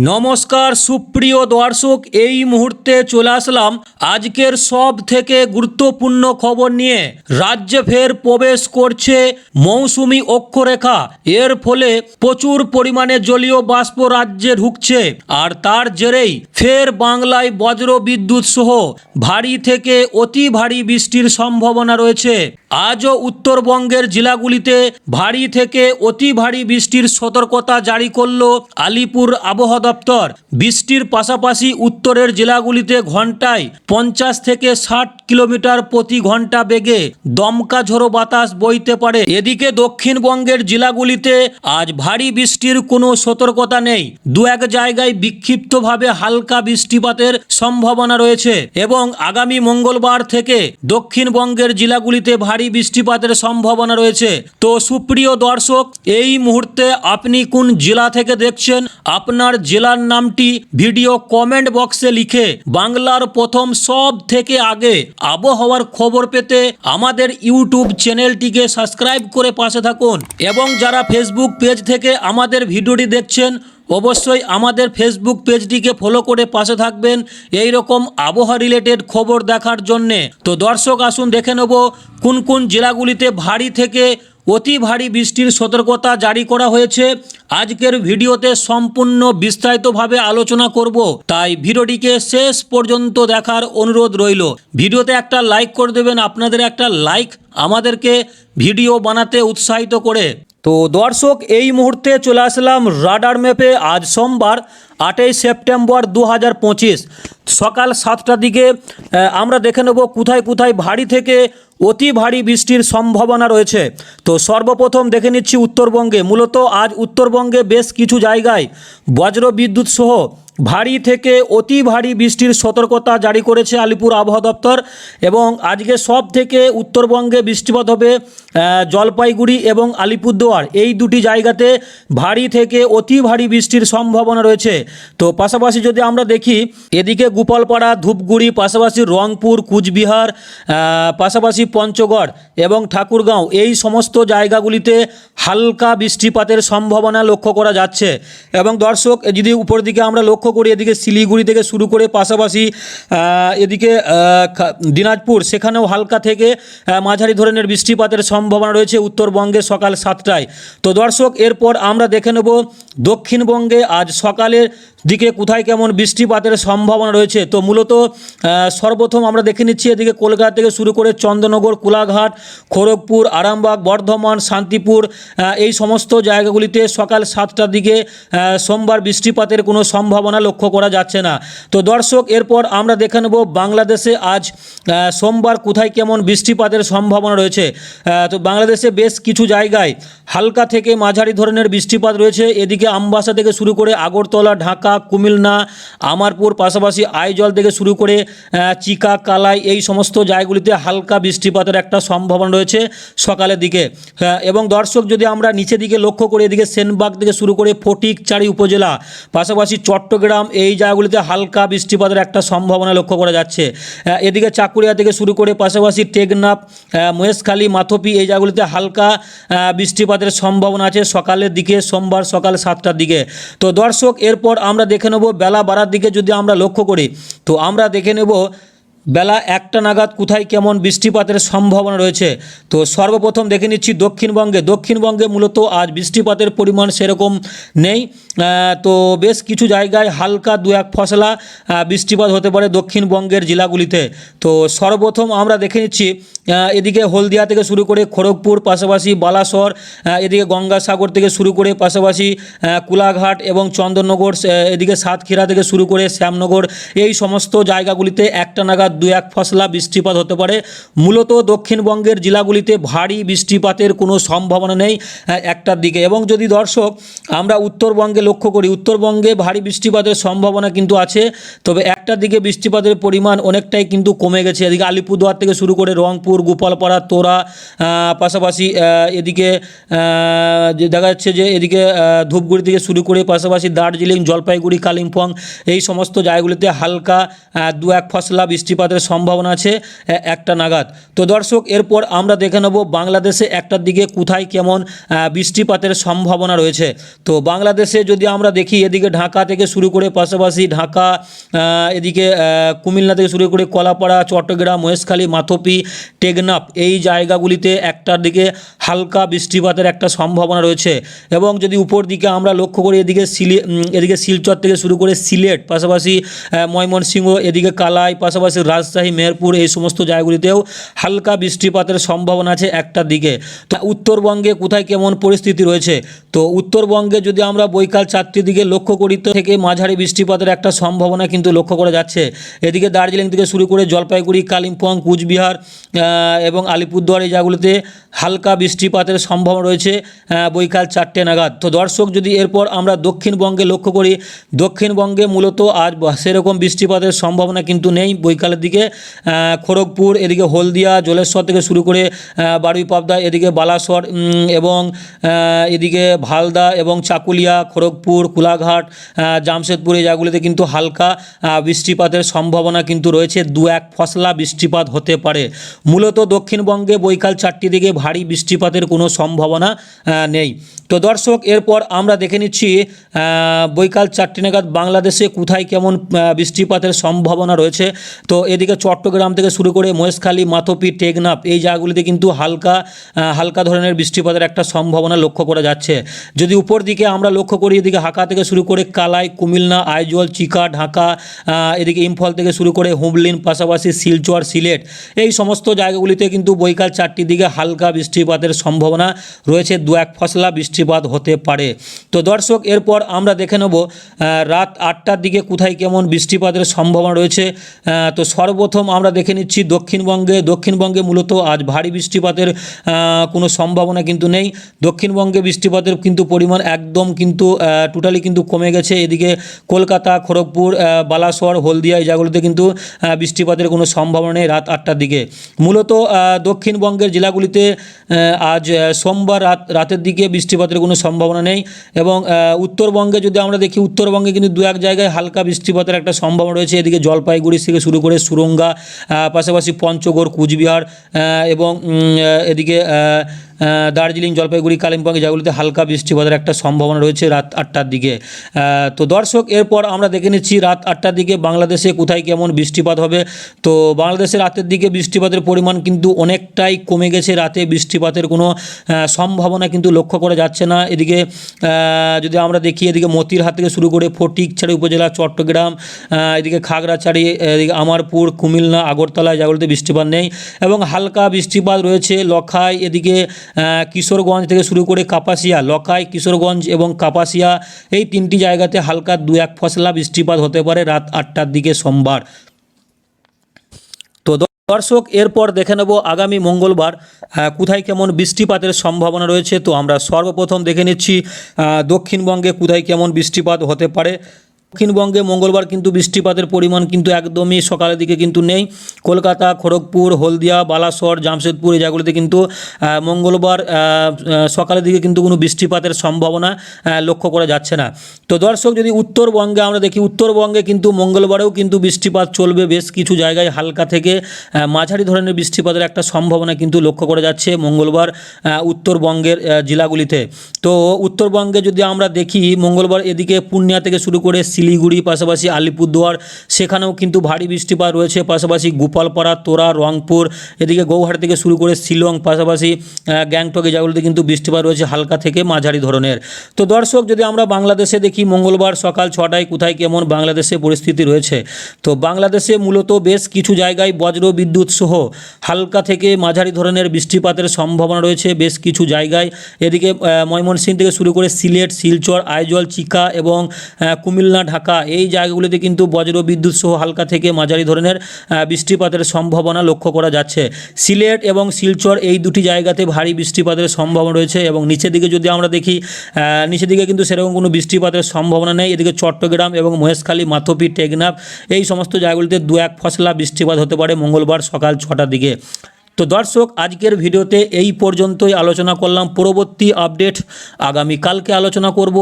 নমস্কার, সুপ্রিয় দর্শক, এই মুহূর্তে চলে আসলাম আজকের সব থেকে গুরুত্বপূর্ণ খবর নিয়ে। রাজ্যে ফের প্রবেশ করছে মৌসুমি অক্ষরেখা। এর ফলে প্রচুর পরিমাণে জলীয় বাষ্প রাজ্যে ঢুকছে। আর তার জেরেই ফের বাংলায় বজ্র বিদ্যুৎ সহ ভারী থেকে অতি ভারী বৃষ্টির সম্ভাবনা রয়েছে। আজও উত্তরবঙ্গের জেলাগুলিতে ভারী থেকে অতি ভারী বৃষ্টির সতর্কতা জারি করল আলিপুর আবহাওয়া দপ্তর। বৃষ্টির পাশাপাশি উত্তরের জেলাগুলিতে ঘন্টায় পঞ্চাশ থেকে ষাট কিলোমিটার প্রতি ঘণ্টা বেগে দমকা ঝোড়ো বাতাস বইতে পারে। এদিকে দক্ষিণবঙ্গের জেলাগুলিতে আজ ভারী বৃষ্টির কোনো সতর্কতা নেই। দু এক জায়গায় বিক্ষিপ্তভাবে হালকা বৃষ্টিপাতের সম্ভাবনা রয়েছে এবং আগামী মঙ্গলবার থেকে দক্ষিণবঙ্গের জেলাগুলিতে ভারী বৃষ্টিপাতের সম্ভাবনা রয়েছে। তো সুপ্রিয় দর্শক, এই মুহূর্তে আপনি কোন জেলা থেকে দেখছেন? আপনার জেলার নামটি ভিডিও কমেন্ট বক্সে লিখে বাংলার প্রথম সব থেকে আগে আবহাওয়ার খবর পেতে আমাদের ইউটিউব চ্যানেলটিকে সাবস্ক্রাইব করে পাশে থাকুন। এবং যারা ফেসবুক পেজ থেকে আমাদের ভিডিওটি দেখছেন অবশ্যই আমাদের ফেসবুক পেজটিকে ফলো করে পাশে থাকবেন। এই রকম আবহাওয়া রিলেটেড খবর দেখার জন্যে। তো দর্শক, আসুন দেখে নেব কোন কোন জেলাগুলিতে ভারী থেকে অতি ভারী বৃষ্টির সতর্কতা জারি করা হয়েছে। আজকের ভিডিওতে সম্পূর্ণ বিস্তারিতভাবে আলোচনা করব। তাই ভিডিওটিকে শেষ পর্যন্ত দেখার অনুরোধ রইল। ভিডিওতে একটা লাইক করে দেবেন, আপনাদের একটা লাইক আমাদেরকে ভিডিও বানাতে উৎসাহিত করে। তো দর্শক, এই মুহূর্তে চলে আসলাম রাডার ম্যাপে। আজ সোমবার, আটই সেপ্টেম্বর দু হাজার পঁচিশ, সকাল সাতটার দিকে আমরা দেখে নেব কোথায় কোথায় ভারী থেকে অতি ভারী বৃষ্টির সম্ভাবনা রয়েছে। তো সর্বপ্রথম দেখে নিচ্ছি উত্তরবঙ্গে। মূলত আজ উত্তরবঙ্গে বেশ কিছু জায়গায় বজ্র বিদ্যুৎ সহ ভারী থেকে অতি ভারী বৃষ্টির সতর্কতা জারি করেছে আলিপুর আবহাওয়া দপ্তর এবং আজকে সব থেকে উত্তরবঙ্গে বৃষ্টিপাত হবে জলপাইগুড়ি এবং আলিপুরদুয়ার। এই দুটি জায়গাতে ভারী থেকে অতি ভারী বৃষ্টির সম্ভাবনা রয়েছে। তো পাশাপাশি যদি আমরা দেখি, এদিকে গোপালপাড়া, ধূপগুড়ি, পাশাপাশি রংপুর, কুচবিহার পাশাপাশি পঞ্চগড় এবং ঠাকুরগাঁও, এই সমস্ত জায়গাগুলিতে হালকা বৃষ্টিপাতের সম্ভাবনা লক্ষ্য করা যাচ্ছে। এবং দর্শক, যদি উপর দিকে আমরা লক্ষ্য করি এদিকে শিলিগুড়ি থেকে শুরু করে পাশাপাশি এদিকে দিনাজপুর, সেখানেও হালকা থেকে মাঝারি ধরনের বৃষ্টিপাতের সম্ভাবনা রয়েছে উত্তরবঙ্গে সকাল সাতটায়। তো দর্শক, এরপর আমরা দেখে নেব দক্ষিণবঙ্গে আজ সকালের দিকে কোথায় কেমন বৃষ্টিপাতের সম্ভাবনা রয়েছে? তো মূলত সর্বপ্রথম আমরা দেখে নিচ্ছি এদিকে কলকাতা থেকে শুরু করে চন্দ্রনগর, কোলাঘাট, খড়গপুর, আরামবাগ, বর্ধমান, শান্তিপুর এই সমস্ত জায়গাগুলিতে সকাল সাতটার দিকে সোমবার বৃষ্টিপাতের কোনো সম্ভাবনা লক্ষ্য করা যাচ্ছে না। তো দর্শক, এরপর আমরা দেখে নেব বাংলাদেশে আজ সোমবার কোথায় কেমন বৃষ্টিপাতের সম্ভাবনা রয়েছে। তো বাংলাদেশে বেশ কিছু জায়গায় হালকা থেকে মাঝারি ধরনের বৃষ্টিপাত রয়েছে। এদিকে আমবাসা থেকে শুরু করে আগরতলা, ঢাকা কুমিল্লা, আমারপুর পাশাপাশি আইজল থেকে শুরু করে চিকা, কালাই এই সমস্ত জায়গাগুলিতে হালকা বৃষ্টিপাতের একটা সম্ভাবনা রয়েছে সকালের দিকে। এবং দর্শক যদি আমরা নিচের দিকে লক্ষ্য করি, এদিকে সেনবাগ থেকে শুরু করে ফটিকচারি উপজেলা, পাশাপাশি চট্টগ্রাম এই জায়গাগুলিতে হালকা বৃষ্টিপাতের একটা সম্ভাবনা লক্ষ্য করা যাচ্ছে। এদিকে চাকুরিয়া থেকে শুরু করে, পাশাপাশি টেকনাফ মহেশখালী, মাথপি এই জায়গাগুলিতে হালকা বৃষ্টিপাতের সম্ভাবনা আছে সকালের দিকে, সোমবার সকাল সাতটার দিকে। তো দর্শক, এরপর আমরা দেখে নেব বেলা বাড়ার দিকে যদি আমরা লক্ষ্য করি তো আমরা দেখে নেব বেলা একটা নাগাদ কোথায় কেমন বৃষ্টিপাতের সম্ভাবনা রয়েছে? তো সর্বপ্রথম দেখে নিচ্ছি দক্ষিণবঙ্গে। দক্ষিণবঙ্গে মূলত আজ বৃষ্টিপাতের পরিমাণ সেরকম নেই। তো বেশ কিছু জায়গায় হালকা দু এক ফসলা বৃষ্টিপাত হতে পারে দক্ষিণবঙ্গের জেলাগুলিতে। তো সর্বপ্রথম আমরা দেখে নিচ্ছি এদিকে হলদিয়া থেকে শুরু করে খড়গপুর, পাশাপাশি বালাসর এদিকে গঙ্গাসাগর থেকে শুরু করে পাশাপাশি কুলাঘাট এবং চন্দননগর এদিকে সাতক্ষীরা থেকে শুরু করে শ্যামনগর, এই সমস্ত জায়গাগুলিতে একটা নাগাদ দু এক ফসলা বৃষ্টিপাত হতে পারে। মূলত দক্ষিণবঙ্গের জেলাগুলিতে ভারী বৃষ্টিপাতের কোনো সম্ভাবনা নেই একটার দিকে। এবং যদি দর্শক, আমরা উত্তরবঙ্গে লক্ষ্য করি, উত্তরবঙ্গে ভারী বৃষ্টিপাতের সম্ভাবনা কিন্তু আছে, তবে একটার দিকে বৃষ্টিপাতের পরিমাণ অনেকটাই কিন্তু কমে গেছে। এদিকে আলিপুরদুয়ার থেকে শুরু করে রংপুর, গোপালপাড়া, তোরা পাশাপাশি এদিকে দেখা যাচ্ছে যে এদিকে ধূপগুড়ি থেকে শুরু করে পাশাপাশি দার্জিলিং, জলপাইগুড়ি, কালিম্পং, এই সমস্ত জায়গাগুলিতে হালকা দু এক ফসলা বৃষ্টিপাত বৃষ্টিপাতের সম্ভাবনা আছে একটা নাগাদ। তো দর্শক, এরপর আমরা দেখে নেব বাংলাদেশে একটার দিকে কোথায় কেমন বৃষ্টিপাতের সম্ভাবনা রয়েছে। তো বাংলাদেশে যদি আমরা দেখি, এদিকে ঢাকা থেকে শুরু করে পাশাপাশি ঢাকা এদিকে কুমিল্লা থেকে শুরু করে কলাপাড়া, চট্টগ্রাম মহেশখালী মাথপি, টেকনাফ এই জায়গাগুলিতে একটার দিকে হালকা বৃষ্টিপাতের একটা সম্ভাবনা রয়েছে। এবং যদি উপর দিকে আমরা লক্ষ্য করি, এদিকে সিলে এদিকে শিলচর থেকে শুরু করে সিলেট, পাশাপাশি ময়মনসিংহ, এদিকে কালাই, পাশাপাশি রাজশাহী, মেহেরপুর এই সমস্ত জায়গাগুলিতেও হালকা বৃষ্টিপাতের সম্ভাবনা আছে একটার দিকে। তো উত্তরবঙ্গে কোথায় কেমন পরিস্থিতি রয়েছে? তো উত্তরবঙ্গে যদি আমরা বৈকাল চারটির দিকে লক্ষ্য করি, তো থেকে মাঝারি বৃষ্টিপাতের একটা সম্ভাবনা কিন্তু লক্ষ্য করা যাচ্ছে। এদিকে দার্জিলিং থেকে শুরু করে জলপাইগুড়ি, কালিম্পং, কুচবিহার এবং আলিপুরদুয়ার এই জায়গাগুলিতে হালকা বৃষ্টিপাতের সম্ভাবনা রয়েছে বৈকাল চারটে নাগাদ। তো দর্শক, যদি এরপর আমরা দক্ষিণবঙ্গে লক্ষ্য করি, দক্ষিণবঙ্গে মূলত আজ সেরকম বৃষ্টিপাতের সম্ভাবনা কিন্তু নেই বৈকালের দিকে খড়গপুর, এদিকে হলদিয়া, জলেশ্বর থেকে শুরু করে বারুই পাবদা, এদিকে বালাসর এবং এদিকে ভালদা এবং চাকুলিয়া, খড়গপুর, কোলাঘাট জামশেদপুর এই জায়গাগুলিতে কিন্তু হালকা বৃষ্টিপাতের সম্ভাবনা কিন্তু রয়েছে। দু এক ফসলা বৃষ্টিপাত হতে পারে। মূলত দক্ষিণবঙ্গে বৈকাল চারটি দিকে ভারী বৃষ্টিপাতের কোনো সম্ভাবনা নেই। তো দর্শক, এরপর আমরা দেখে নিচ্ছি বৈকাল চারটি নাগাদ বাংলাদেশে কোথায় কেমন বৃষ্টিপাতের সম্ভাবনা রয়েছে। তো এদিকে চট্টগ্রাম থেকে শুরু করে মহেশখালী, মাথপি, টেকনাফ এই জায়গাগুলিতে কিন্তু হালকা হালকা ধরনের বৃষ্টিপাতের একটা সম্ভাবনা লক্ষ্য করা যাচ্ছে। যদি উপর দিকে আমরা লক্ষ্য করি, এদিকে হাকা থেকে শুরু করে কালাই, কুমিল্লা, আইজল, চিকা, ঢাকা এদিকে ইম্ফল থেকে শুরু করে হুবলিন, পাশাপাশি শিলচর, সিলেট এই সমস্ত জায়গাগুলিতে কিন্তু বৈকাল চারটির দিকে হালকা বৃষ্টিপাতের সম্ভাবনা রয়েছে। দু এক ফসলা বৃষ্টিপাত হতে পারে। তো দর্শক, এরপর আমরা দেখে নেব রাত আটটার দিকে কোথায় কেমন বৃষ্টিপাতের সম্ভাবনা রয়েছে। তো সর্বপ্রথম আমরা দেখে নিচ্ছি দক্ষিণবঙ্গে। দক্ষিণবঙ্গে মূলত আজ ভারী বৃষ্টিপাতের কোনো সম্ভাবনা কিন্তু নেই। দক্ষিণবঙ্গে বৃষ্টিপাতের কিন্তু পরিমাণ একদম কিন্তু টোটালি কিন্তু কমে গেছে। এদিকে কলকাতা, খড়গপুর বালাসর হলদিয়া এই জায়গাগুলোতে কিন্তু বৃষ্টিপাতের কোনো সম্ভাবনা নেই রাত আটটার দিকে। মূলত দক্ষিণবঙ্গের জেলাগুলিতে আজ সোমবার রাত, রাতের দিকে বৃষ্টিপাতের কোনো সম্ভাবনা নেই এবং উত্তরবঙ্গে যদি আমরা দেখি, উত্তরবঙ্গে কিন্তু দু এক জায়গায় হালকা বৃষ্টিপাতের একটা সম্ভাবনা রয়েছে। এদিকে জলপাইগুড়ি থেকে শুরু করে সুরঙ্গা পাশাপাশি পঞ্চগড় কুচবিহার এবং এদিকে দার্জিলিং, জলপাইগুড়ি, কালিম্পং জায়গাগুলিতে হালকা বৃষ্টিপাতের একটা সম্ভাবনা রয়েছে রাত আটটার দিকে। তো দর্শক, এরপর আমরা দেখে নিচ্ছি রাত আটটার দিকে বাংলাদেশে কোথায় কেমন বৃষ্টিপাত হবে। তো বাংলাদেশে রাতের দিকে বৃষ্টিপাতের পরিমাণ কিন্তু অনেকটাই কমে গেছে। রাতে বৃষ্টিপাতের কোনো সম্ভাবনা কিন্তু লক্ষ্য করা যাচ্ছে না। এদিকে যদি আমরা দেখি, এদিকে মতিরহাট থেকে শুরু করে ফটিকছড়ি উপজেলা, চট্টগ্রাম এদিকে খাগড়াছড়ি, এদিকে আমারপুর, কুমিল্লা, আগরতলা জায়গাগুলোতে বৃষ্টিপাত নেই। এবং হালকা বৃষ্টিপাত রয়েছে লখাই, এদিকে কিশোরগঞ্জ থেকে শুরু করে কাপাসিয়া লখাই কিশোরগঞ্জ এবং কাপাসিয়া, এই তিনটি জায়গাতে হালকা দু এক ফসলা বৃষ্টিপাত হতে পারে রাত আটটার দিকে সোমবার। তো দর্শক এরপর দেখে নেব আগামী মঙ্গলবার কোথায় কেমন বৃষ্টিপাতের সম্ভাবনা রয়েছে। তো আমরা সর্বপ্রথম দেখে নিচ্ছি দক্ষিণবঙ্গে কোথায় কেমন বৃষ্টিপাত হতে পারে। দক্ষিণবঙ্গে মঙ্গলবার কিন্তু বৃষ্টিপাতের পরিমাণ কিন্তু একদমই সকালের দিকে কিন্তু নেই। কলকাতা, খড়গপুর, হলদিয়া, বালাসর, জামশেদপুর এই জায়গাগুলিতে কিন্তু মঙ্গলবার সকালের দিকে কিন্তু কোনো বৃষ্টিপাতের সম্ভাবনা লক্ষ্য করা যাচ্ছে না। তো দর্শক, যদি উত্তরবঙ্গে আমরা দেখি, উত্তরবঙ্গে কিন্তু মঙ্গলবারেও কিন্তু বৃষ্টিপাত চলবে বেশ কিছু জায়গায় হালকা থেকে মাঝারি ধরনের বৃষ্টিপাতের একটা সম্ভাবনা কিন্তু লক্ষ্য করা যাচ্ছে মঙ্গলবার উত্তরবঙ্গের জেলাগুলিতে। তো উত্তরবঙ্গে যদি আমরা দেখি, মঙ্গলবার এদিকে পূর্ণিয়া থেকে শুরু করে শিলিগুড়ি পাশাপাশি আলিপুরদুয়ার সেখানেও কিন্তু ভারী বৃষ্টিপাত রয়েছে। পাশাপাশি গোপালপাড়া তোরা রংপুর এদিকে গৌহাটি থেকে শুরু করে শিলং পাশাপাশি গ্যাংটক জায়গাগুলিতে কিন্তু বৃষ্টিপাত রয়েছে হালকা থেকে মাঝারি ধরনের। তো দর্শক যদি আমরা বাংলাদেশে দেখি মঙ্গলবার সকাল ছটায় কোথায় কেমন বাংলাদেশে পরিস্থিতি রয়েছে? তো বাংলাদেশে মূলত বেশ কিছু জায়গায় বজ্র বিদ্যুৎ সহ হালকা থেকে মাঝারি ধরনের বৃষ্টিপাতের সম্ভাবনা রয়েছে বেশ কিছু জায়গায়। এদিকে ময়মনসিংহ থেকে শুরু করে সিলেট শিলচর আইজল চিকা এবং আহ, কুমিল্লা ঢাকা। এই জায়গাগুলিতে কিন্তু বজ্র বিদ্যুৎ সহ হালকা থেকে মাঝারি ধরনের বৃষ্টিপাতের সম্ভাবনা লক্ষ্য করা যাচ্ছে। সিলেট এবং শিলচর এই দুটি জায়গাতে ভারী বৃষ্টিপাতের সম্ভাবনা রয়েছে এবং নিচের দিকে যদি আমরা দেখি নিচের দিকে কিন্তু সেরকম কোনো বৃষ্টিপাতের সম্ভাবনা নেই। এদিকে চট্টগ্রাম এবং মহেশখালী, মাথপি, টেকনাফ এই সমস্ত জায়গাগুলিতে দু এক ফসলা বৃষ্টিপাত হতে পারে মঙ্গলবার সকাল ছটার দিকে। তো দর্শক, আজকের ভিডিওতে এই পর্যন্তই আলোচনা করলাম। পরবর্তী আপডেট আগামী কালকে আলোচনা করব।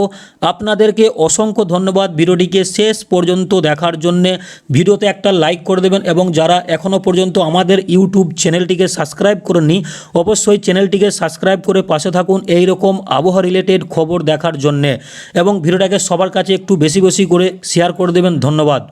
আপনাদেরকে অসংখ্য ধন্যবাদ ভিডিওটিকে শেষ পর্যন্ত দেখার জন্যে। ভিডিওতে একটা লাইক করে দেবেন এবং যারা এখনও পর্যন্ত আমাদের ইউটিউব চ্যানেলটিকে সাবস্ক্রাইব করেননি, অবশ্যই চ্যানেলটিকে সাবস্ক্রাইব করে পাশে থাকুন এই রকম আবহাওয়া রিলেটেড খবর দেখার জন্যে। এবং ভিডিওটাকে সবার কাছে একটু বেশি বেশি করে শেয়ার করে দেবেন। ধন্যবাদ।